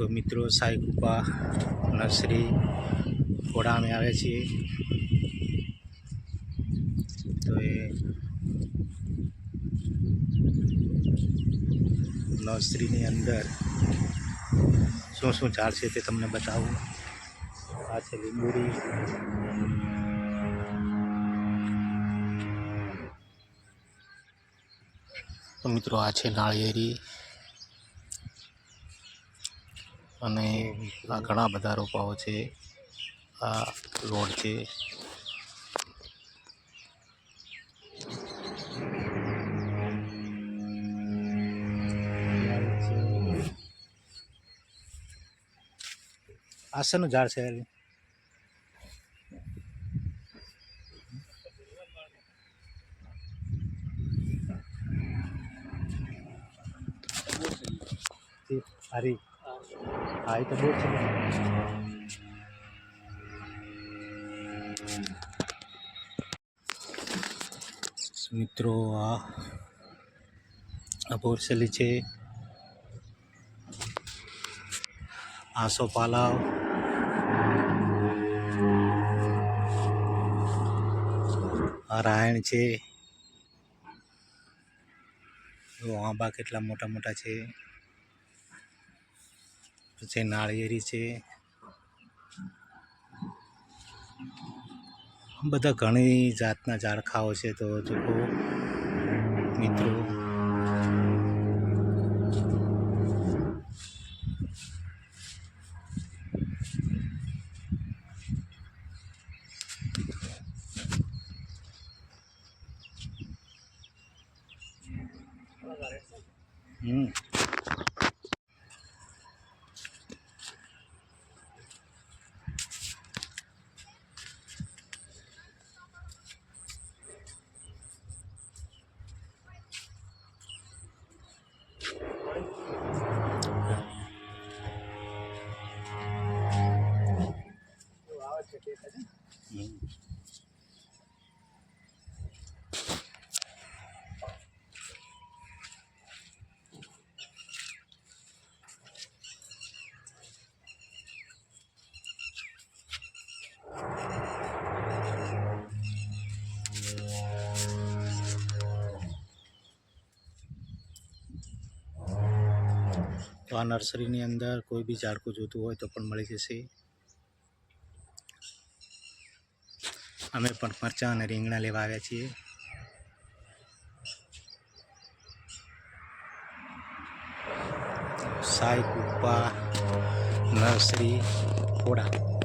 તો મિત્રો, સાઈ કૃપા નર્સરી ઘોડા અમે આવે છીએ. તો એ નર્સરીની અંદર શું શું ઝાડ છે તે તમને બતાવું. આ છે લીંબુડી. તો મિત્રો, આ છે નાળિયેરી. અને આ ઘણા બધા રોપાઓ છે. આ રોડ છે. આ ઝાડ છે હારી. હા તો બહુ છે. મિત્રો, આ આ છે. આસો પાલાવ. રાયણ છે. આંબા કેટલા મોટા મોટા છે. પછી નાળિયેરી છે. બધા ઘણી જાતના ઝાડખાઓ છે તો જુઓ મિત્રો. હમ. તો આ નર્સરીની અંદર કોઈ બી ઝાડકું જોતું હોય તો પણ મળી જશે અમે પણ મરચાં અને રીંગણા લેવા આવ્યા છીએ. સાઈ કુપ્પા નર્સરી ખોડા